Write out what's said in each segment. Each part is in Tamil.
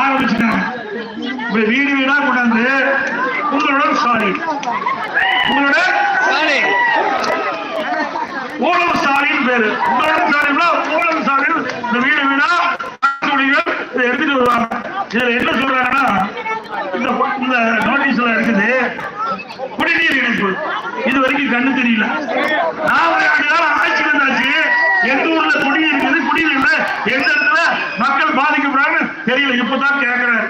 ஆரம்பிச்சுட்டாங்க. வீடு வீடா கொண்டாந்து உங்களோட சாரி உங்களோட சாரி ஊழல் சாரின்னு பேரு. உங்களோட சாரின்னா ஊழல் சாரி இந்த வீடு வீடா எடுத்துட்டு வருவாங்க. இதுல என்ன சொல்றாங்கன்னா இந்த இந்த நோட்டீஸ்ல இருக்குது குடிநீர் இணைப்பு. இது வரைக்கும் கண்ணு தெரியல. தெரியல இப்பதான் கேக்குறேன்.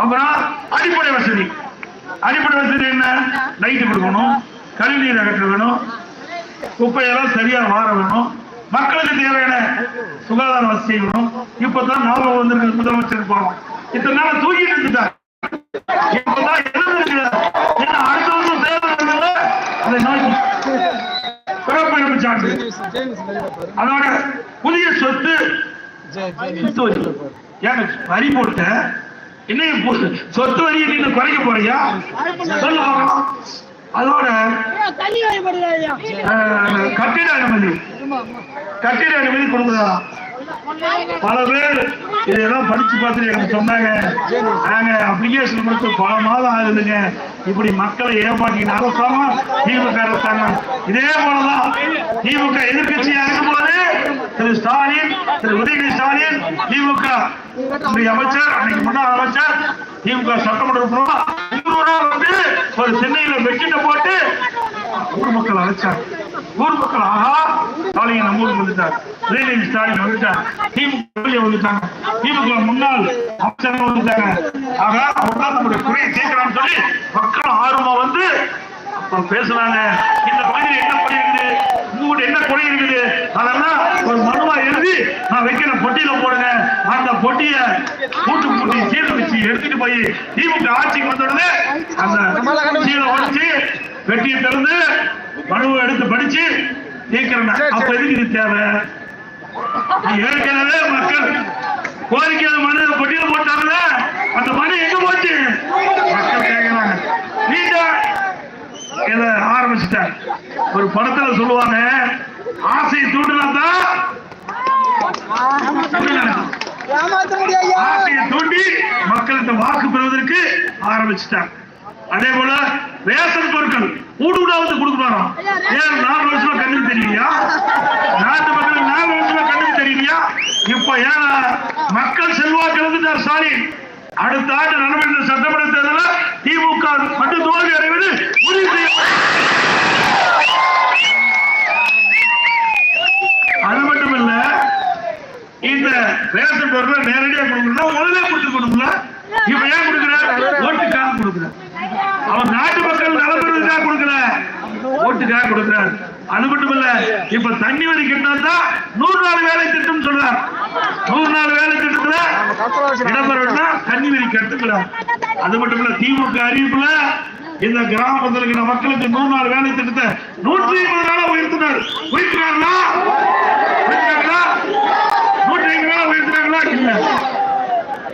அப்புறம் அடிப்படை வசதி. அடிப்படை வசதி என்ன? லைட் கொடுக்கணும் கழிவுநீர் அகற்ற வேணும் குப்பையெல்லாம் சரியா மாற வேணும். மக்களுக்கு தேவையான சுகாதார வசதி வேணும். இப்பதான் ஞாபகம் வந்து முதலமைச்சர் போறோம். இத்தனை நாள் தூக்கிட்டு இருந்துட்டார் இப்பதான் என்ன அடுத்த வருஷம் தேர்தல் அதை நோக்கி. பிறப்பு சான்று அதோட புதிய சொத்து ஏங்க வரி போட்ட? பு- சொத்து வரியை நீங்க குறைக்க போறியா. அதோட கட்டிட அனுமதி. கட்டிட அனுமதி கொடுக்குறா பல பேர் இதெல்லாம் படிச்சு பார்த்துட்டு எனக்கு சொன்னாங்க. நாங்க அப்ளிகேஷன் கொடுத்து பல மாதம் ஆகுதுங்க. இப்படி மக்களை ஏமாற்றின அரசாங்கம் திமுக அரசாங்கம். இதே போலதான் திமுக எதிர்கட்சியா இருக்கும் போது திரு ஸ்டாலின் திரு உதயநிதி ஸ்டாலின் திமுக. அமைச்சர் அன்னைக்கு முன்னாள் அமைச்சர் திமுக சட்டமன்ற வந்து ஒரு சென்னையில வெற்றிட போட்டு ஊர் மக்கள் அழைச்சார் ஊர் மக்கள் ஆகா ஸ்டாலின் நம்ம ஊருக்கு வந்துட்டார். உதயநிதி ஸ்டாலின் வந்துட்டார். திமுக வந்துட்டாங்க. திமுக முன்னாள் அமைச்சர் வந்துட்டாங்க. ஆக அவர்தான் நம்முடைய குறையை தீர்க்கலாம்னு சொல்லி ஆர்வமா வந்து அப்ப பேசுறாங்க இந்த பகுதியில் என்ன குறை இருக்குது? உங்ககிட்ட என்ன குறை இருக்குது? அதெல்லாம் ஒரு மனுவா எழுதி நான் வைக்கிற பொட்டியில போடுங்க. அந்த பொட்டிய கூட்டு கூட்டி சீலை வச்சு எடுத்துட்டு போய் திமுக ஆட்சிக்கு வந்த உடனே அந்த சீலை உடைச்சு வெட்டியை திறந்து மனுவை எடுத்து படிச்சு கேட்கிறேன் அப்ப எதுக்கு இது தேவை? ஏற்கனவே மக்கள் கோரிக்கை மனு பொட்டியில போட்டாங்கல்ல அந்த மனு எங்க போச்சு? மக்கள் கேட்கணும் ஒரு படத்துல சொல்லுவாங்க ஆசையை? ஏமாத்த முடியாது? ஆசையை தூண்டி மக்கள்கிட்ட வாக்கு பெறுவதற்கு ஆரம்பிச்சுட்டார் அதே போல ரேஷன் பொருட்கள் ஊடுடாவது கொடுக்குறாராம். ஏன் நாலு வருஷமா கண்ணுக்கு தெரியலையா? நாட்டு மக்களுக்கு நாலு வருஷமா கண்ணுக்கு தெரியலையா? இப்ப ஏன் மக்கள் செல்வாக்கு இழந்துட்டார் ஸ்டாலின்? அடுத்த ஆண்டு நடைபெற்ற சட்டமன்ற தேர்தலில் திமுக மட்டும் தோல்வி அடைவது உறுதி செய்யப்பட்டது அது மட்டும் இல்ல இந்த ரேஷன் பொருட்களை நேரடியா கொடுக்கணும்னா முதலே கொடுத்துக்கணும்ல இப்ப ஏன் கொடுக்குற ஓட்டுக்காக கொடுக்குற அவர் நாட்டு மக்கள் நலப்பெறதுக்காக கொடுக்கல. ஓட்டுக்காக கொடுக்கிறார். அது மட்டும் இல்ல இப்ப தண்ணி வரி கட்டினா நூறு நாள் வேலை திட்டம் சொல்றார். நூறு நாள் வேலை திட்டத்துல இடம்பெறா தண்ணி வரி கட்டுக்கிறார் அது மட்டும் இல்ல திமுக அறிவிப்புல இந்த கிராமத்தில் இருக்கிற மக்களுக்கு நூறு நாள் வேலை திட்டத்தை நூற்றி இருபது நாளா உயர்த்தினார். உயர்த்தினார்களா? நாளா உயர்த்தினாங்களா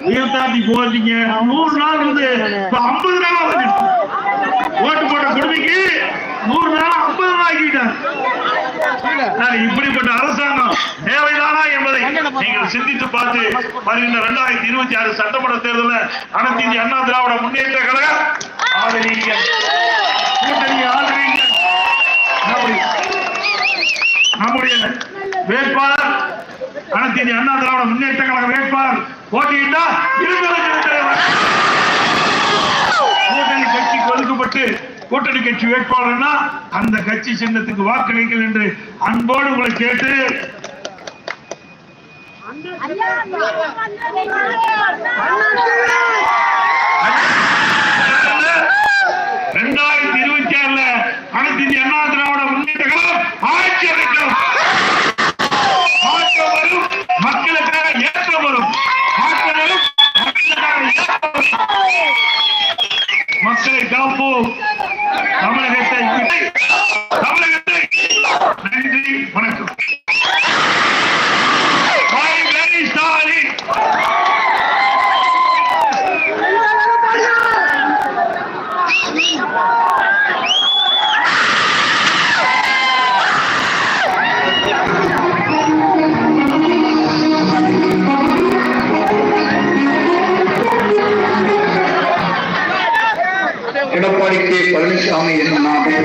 உயர்த்தாட்டி போட்டீங்க நூறு நாள் வந்து இப்ப ஐம்பது நாளா வந்துடுச்சு ஓட்டு போட்ட குடும்பிக்கு நூறு நாள் ஐம்பது நாள் ஆக்கிட்டார் இப்படிப்பட்ட அரசாங்கம் தேவைதானா என்பதை நீங்கள் சிந்தித்து பார்த்து வருகின்ற இரண்டாயிரத்தி இருபத்தி ஆறு சட்டமன்ற தேர்தலில் அனைத்து இந்திய அண்ணா திராவிட முன்னேற்ற கழக ஆதரவீங்க கூட்டணி ஆதரவீங்க நம்முடைய வேட்பாளர் அனைத்து இந்திய அண்ணா திராவிட முன்னேற்ற கழக வேட்பாளர் போட்டியிட்டா கூட்டணி கட்சிக்கு ஒதுக்கப்பட்டு கூட்டணி கட்சி வேட்பாளர்னா அந்த கட்சி சின்னத்துக்கு வாக்களிங்கள் என்று அன்போடு உங்களை கேட்டு அண்ணா வணக்கம். ஸ்டாலின் எடப்பாடி கே பழனிசாமி என்னும் நாடு